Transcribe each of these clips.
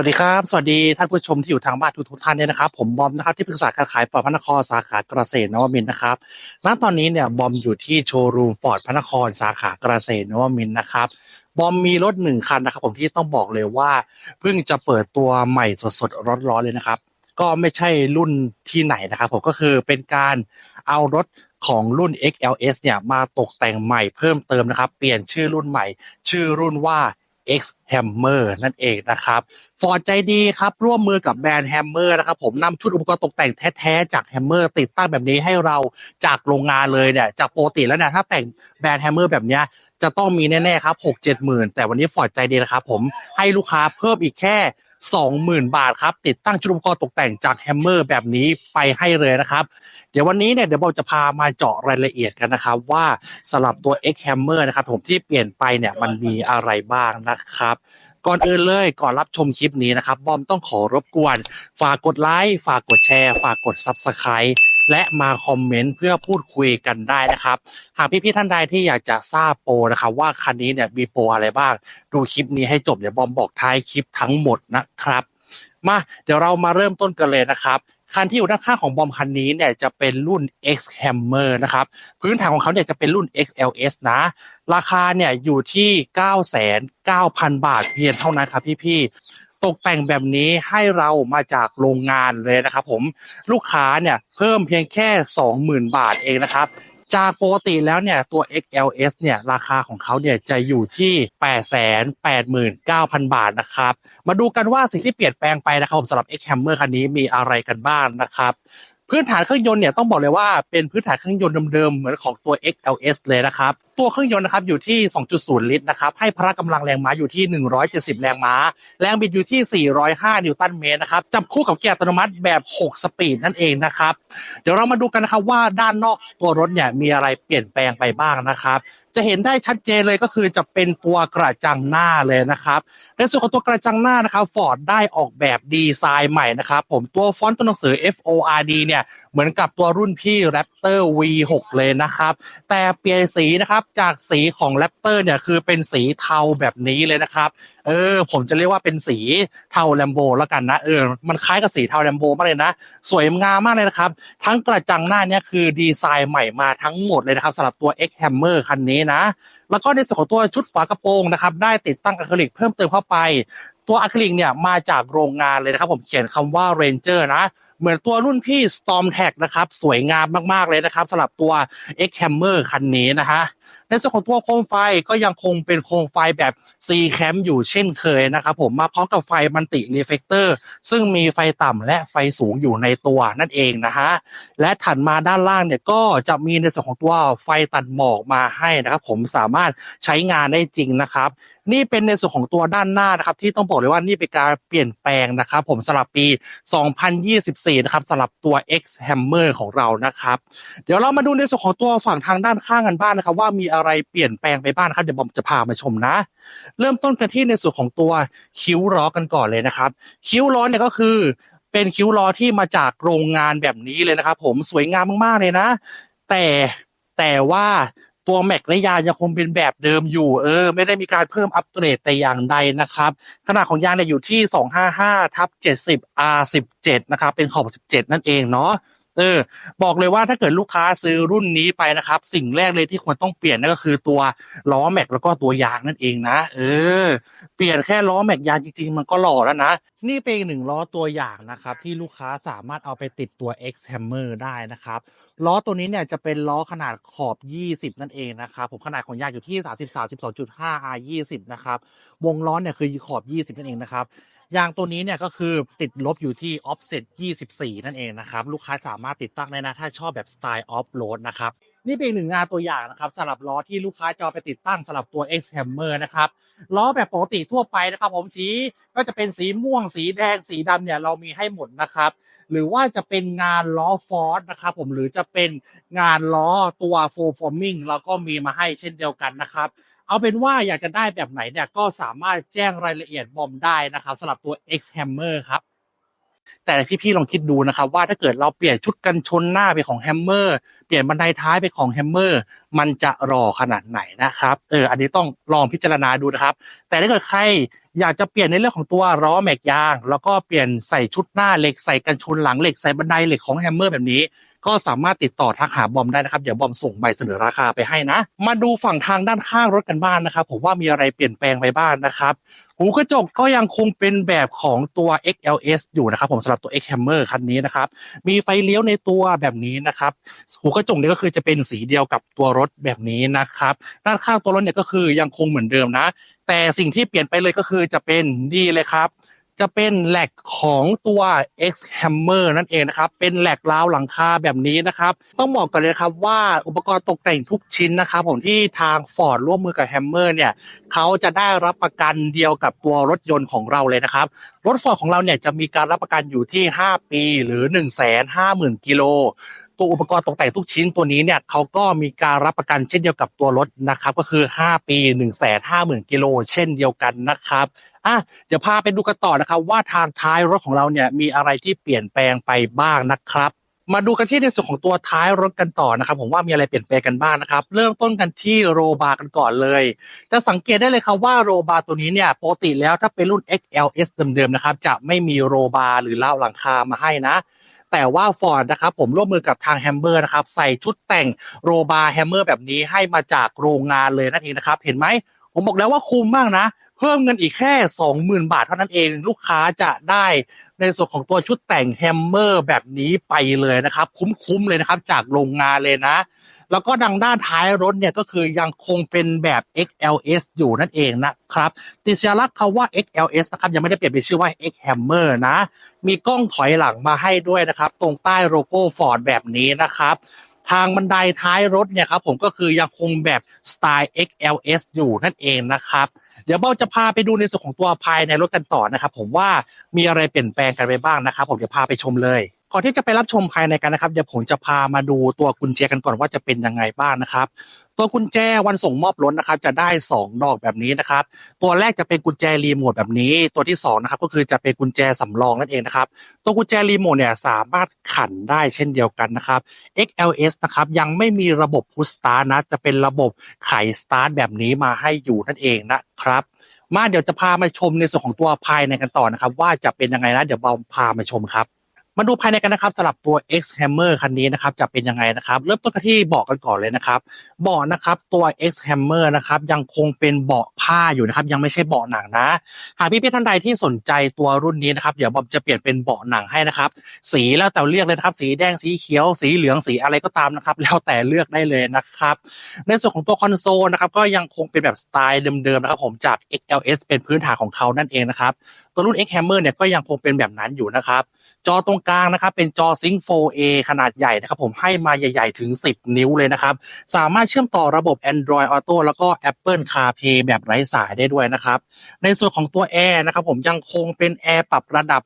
วัสดีครับ สวัสดีท่านผู้ชมที่อยู่ทางบ้านทุกทุกท่านเนี่ยนะครับผมบอมนะครับที่ปรึกษาการขายฟอร์ดพระนครสาขาเกษตรนวมินทร์นะครับณตอนนี้เนี่ยบอมอยู่ที่โชว์รูมฟอร์ดพระนครสาขาเกษตรนวมินทร์นะครับบอมมีรถหนึ่งคันนะครับผมที่ต้องบอกเลยว่าเพิ่งจะเปิดตัวใหม่สดๆร้อนๆเลยนะครับ ก็ไม่ใช่รุ่นที่ไหนนะครับผมก็คือเป็นการเอารถของรุ่น XLS เนี่ยมาตกแต่งใหม่เพิ่มเติมนะครับ เปลี่ยนชื่อรุ่นใหม่ ชื่อรุ่นว่า X Hammer นั่นเองนะครับฟอร์ดใจดีครับ ร่วมมือกับแบรนด์ Hammer นะครับผมนำชุดอุปกรณ์ตกแต่งแท้ๆจาก Hammer ติดตั้งแบบนี้ให้เราจากโรงงานเลยเนี่ยจากปกติแล้วเนี่ยถ้าแต่งแบรนด์ Hammer แบบเนี้ยจะต้องมีแน่ๆครับ6 7หมื่นแต่วันนี้ฟอร์ดใจดีนะครับผมให้ลูกค้าเพิ่มอีกแค่ 20,000 บาทครับ ติดตั้งชุดอุปกรณ์ตกแต่งจากแฮมเมอร์แบบนี้ไปให้เลยนะครับ เดี๋ยววันนี้เนี่ยเดี๋ยวเราจะพามาเจาะรายละเอียดกันนะครับ ว่าสำหรับตัว X Hammer นะครับ ผมที่เปลี่ยนไปเนี่ยมันมีอะไรบ้างนะครับ ก่อนอื่นเลยก่อนรับชมคลิปนี้นะครับ บอมต้องขอรบกวน ฝากกดไลค์ฝากกดแชร์ ฝากกด Subscribe และมาคอมเมนต์เพื่อพูดคุยกันได้นะครับ หากพี่ๆท่านใดที่อยากจะทราบโปรนะครับว่าคันนี้เนี่ยมีโปรอะไรบ้าง ดูคลิปนี้ให้จบเดี๋ยวบอมบอกท้ายคลิปทั้งหมดนะครับ มาเดี๋ยวเรามาเริ่มต้นกันเลยนะครับคันที่อยู่ด้านข้างของบอมคันนี้เนี่ยจะเป็นรุ่น X Hammer นะครับ พื้นฐานของเขาเนี่ยจะเป็นรุ่น XLS นะ ราคาเนี่ยอยู่ที่ 9,900บาทเพียงเท่านั้นครับพี่ๆ ตกแต่งแบบนี้ให้เรามาจากโรงงานเลยนะครับ ผมลูกค้าเนี่ยเพิ่มเพียงแค่ 20,000 บาทเองนะครับ จากปกติแล้วเนี่ยตัว XLS เนี่ยราคาของเขาเนี่ยจะอยู่ที่ 889,000 บาทนะครับ มาดูกันว่าสิ่งที่เปลี่ยนแปลงไปนะครับผมสำหรับ X Hammer คันนี้มีอะไรกันบ้างนะครับ พื้นฐานเครื่องยนต์เนี่ยต้องบอกเลยว่าเป็นพื้นฐานเครื่องยนต์เดิมๆเหมือนของตัว XLS เลยนะครับตัวเครื่องยนต์นะครับอยู่ที่ 2.0 ลิตรนะครับให้พละกำลังแรงม้าอยู่ที่ 170 แรงม้า แรงบิดอยู่ที่ 405 นิวตันเมตรนะครับจับคู่กับเกียร์อัตโนมัติแบบ 6 สปีดนั่นเองนะครับเดี๋ยวเรามาดูกันนะครับว่าด้านนอกตัวรถเนี่ยมีอะไรเปลี่ยนแปลงไปบ้างนะครับจะเห็นได้ชัดเจนเลยก็คือจะเป็นตัวกระจังหน้าเลยนะครับในส่วนของตัวกระจังหน้านะครับฟอร์ดได้ออกแบบดีไซน์ใหม่นะครับผมตัวฟอนต์ตัวหนังสือ F O R D เนี่ยเหมือนกับตัวรุ่นพี่ Raptor V6 เลยนะครับ แต่เปลี่ยนสีนะครับจากสีของ Raptor เนี่ยคือเป็นสีเทาแบบนี้เลยนะครับ เออ ผมจะเรียกว่าเป็นสีเทาแลมโบแล้วกันนะเออมันคล้ายกับสีเทาแลมโบมากเลยนะ สวยงามมากเลยนะครับ ทั้งกระจังหน้าเนี่ยคือดีไซน์ใหม่มาทั้งหมดเลยนะครับสำหรับตัว X Hammer คันนี้นะ แล้วก็ในส่วนของตัวชุดฝากระโปรงนะครับ ได้ติดตั้งอะคริลิกเพิ่มเติมเข้าไป ตัวอะคริลิกเนี่ยมาจากโรงงานเลยนะครับผมเขียนคำว่า Ranger นะเหมือนตัวรุ่นพี่ Storm Tag นะครับสวยงามมากๆเลยนะครับสำหรับตัว X Hammer คันนี้นะฮะ ในส่วนของตัวโคมไฟก็ยังคงเป็นโคมไฟแบบซีแคมอยู่เช่นเคยนะครับผมมาพร้อมกับไฟมันติรีเฟกเตอร์ซึ่งมีไฟต่ำและไฟสูงอยู่ในตัวนั่นเองนะฮะและถัดมาด้านล่างเนี่ยก็จะมีในส่วนของตัวไฟตัดหมอกมาให้นะครับผมสามารถใช้งานได้จริงนะครับ นี่เป็นในส่วนของตัวด้านหน้านะครับ ที่ต้องบอกเลยว่านี่เป็นการเปลี่ยนแปลงนะครับ ผมสำหรับปี 2024 นะครับสำหรับตัว X Hammer ของเรานะครับ เดี๋ยวเรามาดูในส่วนของตัวฝั่งทางด้านข้างกันบ้างนะครับ ว่ามีอะไรเปลี่ยนแปลงไปบ้างครับเดี๋ยวผมจะพามาชมนะ เริ่มต้นกันที่ในส่วนของตัวคิ้วล้อกันก่อนเลยนะครับ คิ้วล้อเนี่ยก็คือเป็นคิ้วล้อที่มาจากโรงงานแบบนี้เลยนะครับ ผมสวยงามมากๆเลยนะ แต่แต่ว่า ตัวแม็กและยางยังคงเป็นแบบเดิมอยู่ เออ ไม่ได้มีการเพิ่มอัปเกรดแต่อย่างใดนะครับ ขนาดของยางเนี่ยอยู่ที่ 255ทับ70 R17 นะครับ เป็นขอบ 17 นั่นเองเนาะ เออบอกเลยว่าถ้าเกิดลูกค้าซื้อรุ่นนี้ไปนะครับ สิ่งแรกเลยที่ควรต้องเปลี่ยนนั่นก็คือตัวล้อแม็กแล้วก็ตัวยางนั่นเองนะ เออ เปลี่ยนแค่ล้อแม็กยางจริงๆมันก็หล่อแล้วนะนี่เป็นหนึ่งล้อตัวอย่างนะครับ ที่ลูกค้าสามารถเอาไปติดตัว X Hammer ได้นะครับล้อตัวนี้เนี่ยจะเป็นล้อขนาดขอบ 20 นั่นเองนะครับผมขนาดของยางอยู่ที่ 33 12.5 R 20 นะครับ วงล้อเนี่ยคือขอบ 20 นั่นเองนะครับ ยางตัวนี้เนี่ยก็คือติดลบอยู่ที่ offset 24 นั่นเองนะครับ ลูกค้าสามารถติดตั้งได้นะ ถ้าชอบแบบสไตล์ off road นะครับ นี่เป็นอีกหนึ่งงานตัวอย่างนะครับสำหรับล้อที่ลูกค้าจะเอาไปติดตั้งสำหรับตัว X Hammer นะครับล้อแบบปกติทั่วไปนะครับผมสีก็จะเป็นสีม่วงสีแดงสีดำเนี่ยเรามีให้หมดนะครับหรือว่าจะเป็นงานล้อฟอร์ดนะครับผมหรือจะเป็นงานล้อตัวโฟร์ฟอร์มิงเราก็มีมาให้เช่นเดียวกันนะครับ เอาเป็นว่าอยากจะได้แบบไหนเนี่ยก็สามารถแจ้งรายละเอียดบอมได้นะครับสำหรับตัว X Hammer ครับ แต่พี่ๆลองคิดดูนะครับว่าถ้าเกิดเราเปลี่ยนชุดกันชนหน้าไปของแฮมเมอร์เปลี่ยนบันไดท้ายไปของแฮมเมอร์มันจะรอขนาดไหนนะครับเอออันนี้ต้องลองพิจารณาดูนะครับ แต่ถ้าเกิดใครอยากจะเปลี่ยนในเรื่องของตัวล้อแม็กยาง แล้วก็เปลี่ยนใส่ชุดหน้าเหล็กใส่กันชนหลังเหล็กใส่บันไดเหล็กของแฮมเมอร์แบบนี้ ก็สามารถติดต่อทักหาบอมได้นะครับ เดี๋ยวบอมส่งใบเสนอราคาไปให้นะ มาดูฝั่งทางด้านข้างรถกันบ้างนะครับ ผมว่ามีอะไรเปลี่ยนแปลงไปบ้างนะครับ หูกระจกก็ยังคงเป็นแบบของตัว XLS อยู่นะครับผมสำหรับตัว X Hammer คันนี้นะครับ มีไฟเลี้ยวในตัวแบบนี้นะครับ หูกระจกเนี่ยก็คือจะเป็นสีเดียวกับตัวรถแบบนี้นะครับ ด้านข้างตัวรถเนี่ยก็คือยังคงเหมือนเดิมนะ แต่สิ่งที่เปลี่ยนไปเลยก็คือจะเป็นนี่เลยครับ จะเป็นแหลกของตัว X Hammer นั่นเองนะครับ เป็นแหลกราวหลังคาแบบนี้นะครับ ต้องบอกกันเลยครับว่าอุปกรณ์ตกแต่งทุกชิ้นนะครับผมที่ทาง Ford ร่วมมือกับ Hammer เนี่ยเขาจะได้รับประกันเดียวกับตัวรถยนต์ของเราเลยนะครับ รถ Ford ของเราเนี่ยจะมีการรับประกันอยู่ที่ 5 ปีหรือ 1 5 0 0 0 0กิโล ตัวอุปกรณ์ตกแต่งทุกชิ้นตัวนี้เนี่ยเขาก็มีการรับประกันเช่นเดียวกับตัวรถนะครับ ก็คือ 5 ปี 1 5 0 0 0 0กิโลเช่นเดียวกันนะครับอะเดี๋ยวพาไปดูกันต่อนะครับว่าทางท้ายรถของเราเนี่ยมีอะไรที่เปลี่ยนแปลงไปบ้างนะครับมาดูกันที่ในส่วนของตัวท้ายรถกันต่อนะครับ ผมว่ามีอะไรเปลี่ยนแปลงกันบ้างนะครับ เริ่มต้นกันที่โรบาร์กันก่อนเลย จะสังเกตได้เลยครับว่าโรบาร์ตัวนี้เนี่ยปกติแล้วถ้าเป็นรุ่น XLS เดิมๆนะครับ จะไม่มีโรบาร์หรือเล่าหลังคามาให้นะ แต่ว่าฟอร์ดนะครับผมร่วมมือกับทางแฮมเมอร์นะครับใส่ชุดแต่งโรบาร์แฮมเมอร์แบบนี้ให้มาจากโรงงานเลยนั่นเองนะครับ เห็นไหมผมบอกแล้วว่าคุ้มมากนะ เพิ่มเงินอีกแค่ 20,000 บาทเท่านั้นเอง ลูกค้าจะได้ในส่วนของตัวชุดแต่งแฮมเมอร์แบบนี้ไปเลยนะครับ คุ้มๆเลยนะครับ จากโรงงานเลยนะ แล้วก็ดังด้านท้ายรถเนี่ยก็คือยังคงเป็นแบบ XLS อยู่นั่นเองนะครับติดสัญลักษณ์คำว่า XLS นะครับยังไม่ได้เปลี่ยนเป็นชื่อว่า X Hammer นะ มีกล้องถอยหลังมาให้ด้วยนะครับ ตรงใต้โลโก้ Ford แบบนี้นะครับ ทางบันไดท้ายรถเนี่ยครับผมก็คือยังคงแบบสไตล์ XLS อยู่นั่นเองนะครับ เดี๋ยวเบ้าจะพาไปดูในส่วนของตัวภายในรถกันต่อนะครับ ผมว่ามีอะไรเปลี่ยนแปลงกันไปบ้างนะครับ ผมเดี๋ยวพาไปชมเลย ก่อนที่จะไปรับชมภายในกันนะครับเดี๋ยวผมจะพามาดูตัวกุญแจกันก่อนว่าจะเป็นยังไงบ้างนะครับ ตัวกุญแจวันส่งมอบรถนะครับ จะได้ 2 ดอกแบบนี้นะครับ ตัวแรกจะเป็นกุญแจรีโมทแบบนี้ ตัวที่2นะครับก็คือจะเป็นกุญแจสำรองนั่นเองนะครับ ตัวกุญแจรีโมทเนี่ยสามารถขันได้เช่นเดียวกันนะครับ XLS นะครับยังไม่มีระบบพุชสตาร์นะจะเป็นระบบไขสตาร์แบบนี้มาให้อยู่นั่นเองนะครับมาเดี๋ยวจะพามาชมในส่วนของตัวภายในกันต่อนะครับ ว่าจะเป็นยังไงนะเดี๋ยวเราพามาชมครับ มาดูภายในกันนะครับสำหรับตัว X Hammer คันนี้นะครับจะเป็นยังไงนะครับเริ่มต้นกันที่เบาะกันก่อนเลยนะครับเบาะนะครับตัว X Hammer นะครับยังคงเป็นเบาะผ้าอยู่นะครับยังไม่ใช่เบาะหนังนะ หากพี่ๆท่านใดที่สนใจตัวรุ่นนี้นะครับเดี๋ยวบอมจะเปลี่ยนเป็นเบาะหนังให้นะครับสีแล้วแต่เลือกเลยนะครับสีแดงสีเขียว สีเหลืองสีอะไรก็ตามนะครับแล้วแต่เลือกได้เลยนะครับในส่วนของตัวคอนโซลนะครับก็ยังคงเป็นแบบสไตล์เดิมๆนะครับผมจาก XLS เป็นพื้นฐานของเขานั่นเองนะครับตัวรุ่น X Hammer เนี่ยก็ยังคงเป็นแบบนั้นอยู่นะครับ จอตรงกลางนะครับ เป็นจอ Sync 4A ขนาดใหญ่นะครับผมให้มาใหญ่ ๆ ถึง 10 นิ้วเลยนะครับ สามารถเชื่อมต่อระบบ Android Auto แล้วก็ Apple CarPlay แบบไร้สายได้ด้วยนะครับ ในส่วนของตัวแอร์นะครับผมยังคงเป็นแอร์ปรับระดับ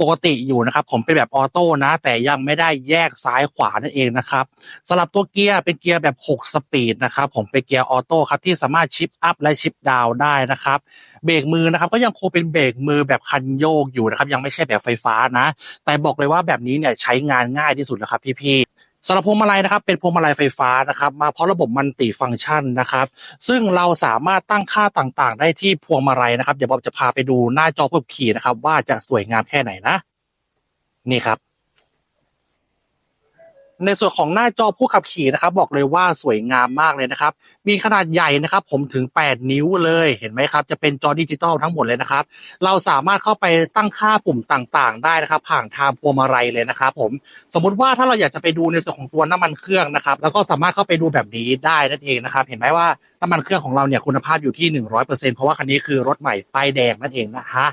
ปกติอยู่นะครับผมเป็นแบบออโต้นะ แต่ยังไม่ได้แยกซ้ายขวานั่นเองนะครับสำหรับตัวเกียร์เป็นเกียร์แบบ 6 สปีดนะครับผมเป็นเกียร์ออโต้ครับที่สามารถชิปอัพและชิปดาวได้นะครับเบรกมือนะครับก็ยังคงเป็นเบรกมือแบบคันโยกอยู่นะครับยังไม่ใช่แบบไฟฟ้านะแต่บอกเลยว่าแบบนี้เนี่ยใช้งานง่ายที่สุดแล้วครับพี่ๆสำหรับพวงมาลัยนะครับ เป็นพวงมาลัยไฟฟ้านะครับ มาพร้อมระบบมันติฟังก์ชันนะครับ ซึ่งเราสามารถตั้งค่าต่างๆ ได้ที่พวงมาลัยนะครับ เดี๋ยวบอมจะพาไปดูหน้าจอผู้ขับขี่นะครับ ว่าจะสวยงามแค่ไหนนะ นี่ครับ ในส่วนของหน้าจอผู้ขับขี่นะครับ บอกเลยว่าสวยงามมากเลยนะครับ มีขนาดใหญ่นะครับ ผมถึง 8 นิ้วเลยเห็นไหมครับ จะเป็นจอดิจิตอลทั้งหมดเลยนะครับ เราสามารถเข้าไปตั้งค่าปุ่มต่างๆ ได้นะครับ ผ่านทางพวงมาลัยเลยนะครับ ผมสมมุติว่าถ้าเราอยากจะไปดูในส่วนของตัวน้ำมันเครื่องนะครับ แล้วก็สามารถเข้าไปดูแบบนี้ได้นั่นเองนะครับ เห็นไหมว่าน้ำมันเครื่องของเราเนี่ยคุณภาพอยู่ที่ 100%เพราะว่าคันนี้คือรถใหม่ป้ายแดงนั่นเองนะฮะ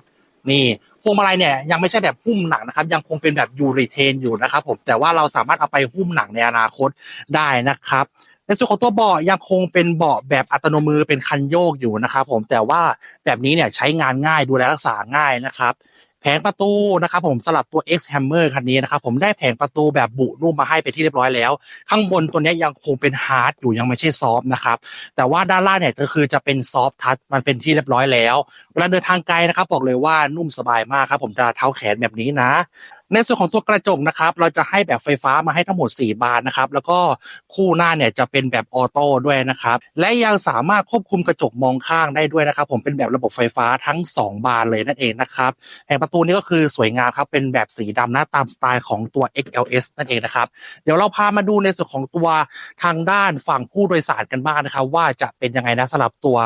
นี่พวงมาลัยเนี่ยยังไม่ใช่แบบหุ้มหนังนะครับ ยังคงเป็นแบบยูรีเทนอยู่นะครับผมแต่ว่าเราสามารถเอาไปหุ้มหนังในอนาคตได้นะครับในส่วนของตัวเบาะยังคงเป็นเบาะแบบอัตโนมือเป็นคันโยกอยู่นะครับผมแต่ว่าแบบนี้เนี่ยใช้งานง่ายดูแลรักษาง่ายนะครับ แผงประตูนะครับผมสลับตัว X Hammer คันนี้นะครับผมได้แผงประตูแบบบุรุ่มมาให้เป็นที่เรียบร้อยแล้ว ข้างบนตัวนี้ยังคงเป็นฮาร์ดอยู่ยังไม่ใช่ซอฟนะครับแต่ว่าด้านล่างเนี่ยก็คือจะเป็นซอฟต์ทัชมันเป็นที่เรียบร้อยแล้วเวลาเดินทางไกลนะครับบอกเลยว่านุ่มสบายมากครับผมจะเท้าแขนแบบนี้นะ ในส่วนของตัวกระจกนะครับ เราจะให้แบบไฟฟ้ามาให้ทั้งหมด 4 บานนะครับ แล้วก็คู่หน้าเนี่ยจะเป็นแบบออโต้ด้วยนะครับ และยังสามารถควบคุมกระจกมองข้างได้ด้วยนะครับ ผมเป็นแบบระบบไฟฟ้าทั้ง 2 บานเลยนั่นเองนะครับแห่งประตูนี้ก็คือสวยงามครับ เป็นแบบสีดำน้าตามสไตล์ของตัว XLS นั่นเองนะครับ เดี๋ยวเราพามาดูในส่วนของตัวทางด้านฝั่งผู้โดยสารกันบ้างนะครับ ว่าจะเป็นยังไงนะสำหรับตัว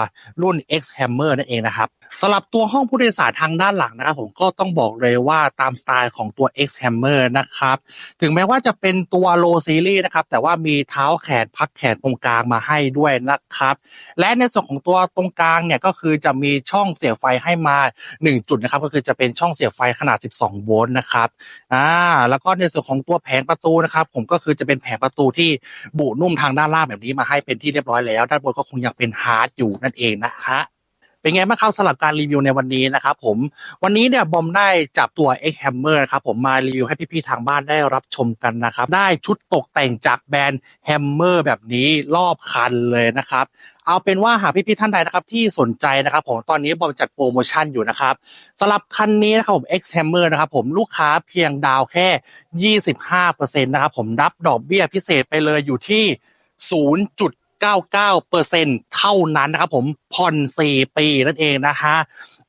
รุ่น X Hammer นั่นเองนะครับสำหรับตัวห้องผู้โดยสารทางด้านหลังนะครับผมก็ต้องบอกเลยว่าตามสไตล์ของตัว X Hammer นะครับ ถึงแม้ว่าจะเป็นตัว low series นะครับ แต่ว่ามีเท้าแขนพักแขนตรงกลางมาให้ด้วยนะครับ และในส่วนของตัวตรงกลางเนี่ยก็คือจะมีช่องเสียบไฟให้มา 1 จุดนะครับ ก็คือจะเป็นช่องเสียบไฟขนาด 12 โวลต์นะครับอ่าแล้วก็ในส่วนของตัวแผงประตูนะครับ ผมก็คือจะเป็นแผงประตูที่บุนุ่มทางด้านล่างแบบนี้มาให้เป็นที่เรียบร้อยแล้ว ด้านบนก็คงยังเป็นฮาร์ดอยู่นั่นเองนะคะ เป็นไงบ้างครับสำหรับการรีวิวในวันนี้นะครับผมวันนี้เนี่ยบอมได้จับตัว X Hammer ครับผมมารีวิวให้พี่ๆทางบ้านได้รับชมกันนะครับได้ชุดตกแต่งจากแบรนด์ Hammer แบบนี้รอบคันเลยนะครับเอาเป็นว่าหากพี่ๆท่านใดนะครับที่สนใจนะครับผมตอนนี้บอมจัดโปรโมชั่นอยู่นะครับสำหรับคันนี้นะครับผม X Hammer นะครับผมลูกค้าเพียงดาวแค่ 25%นะครับผมรับดอกเบี้ยพิเศษไปเลยอยู่ที่ 0.99%เท่านั้นนะครับผมผ่อน 4 ปีนั่นเองนะฮะ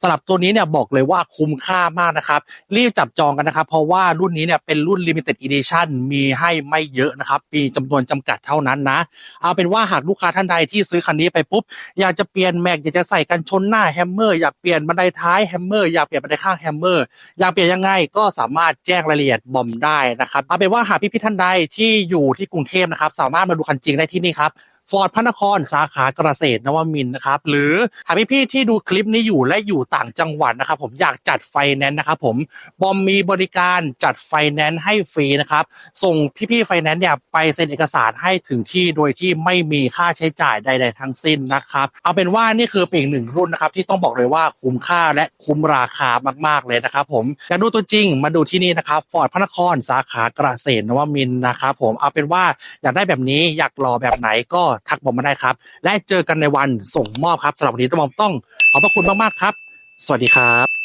สำหรับตัวนี้เนี่ยบอกเลยว่าคุ้มค่ามากนะครับ รีบจับจองกันนะครับ เพราะว่ารุ่นนี้เนี่ยเป็นรุ่น Limited Edition มีให้ไม่เยอะนะครับมีจำนวนจำกัดเท่านั้นนะ เอาเป็นว่าหากลูกค้าท่านใดที่ซื้อคันนี้ไปปุ๊บ อยากจะเปลี่ยนแม็กอยากจะใส่กันชนหน้าแฮมเมอร์อยากเปลี่ยนบันไดท้ายแฮมเมอร์อยากเปลี่ยนบันไดข้างแฮมเมอร์อยากเปลี่ยนยังไงก็สามารถแจ้งรายละเอียดบอมได้นะครับเอาเป็นว่าหากพี่ๆท่านใดที่อยู่ที่กรุงเทพนะครับสามารถมาดูคันจริงได้ที่นี่ครับ ฟอร์ดพระนครสาขาเกษตรนวมินทร์นะครับ หรือหากพี่ๆที่ดูคลิปนี้อยู่และอยู่ต่างจังหวัดนะครับ ผมอยากจัดไฟแนนซ์นะครับผมบอมมีบริการจัดไฟแนนซ์ให้ฟรีนะครับ ส่งพี่ๆไฟแนนซ์เนี่ยไปเซ็นเอกสารให้ถึงที่โดยที่ไม่มีค่าใช้จ่ายใด ๆ ทั้งสิ้นนะครับ เอาเป็นว่านี่คือเป็นอีกหนึ่งรุ่นนะครับ ที่ต้องบอกเลยว่าคุ้มค่าและคุ้มราคามากๆเลยนะครับ ผมอยากดูตัวจริงมาดูที่นี่นะครับฟอร์ดพระนครสาขาเกษตรนวมินทร์นะครับ ผมเอาเป็นว่าอยากได้แบบนี้อยากรอแบบไหนก็ทักผมมาได้ครับ และเจอกันในวันส่งมอบครับสำหรับวันนี้ต้องต้องขอบพระคุณมากๆครับ สวัสดีครับ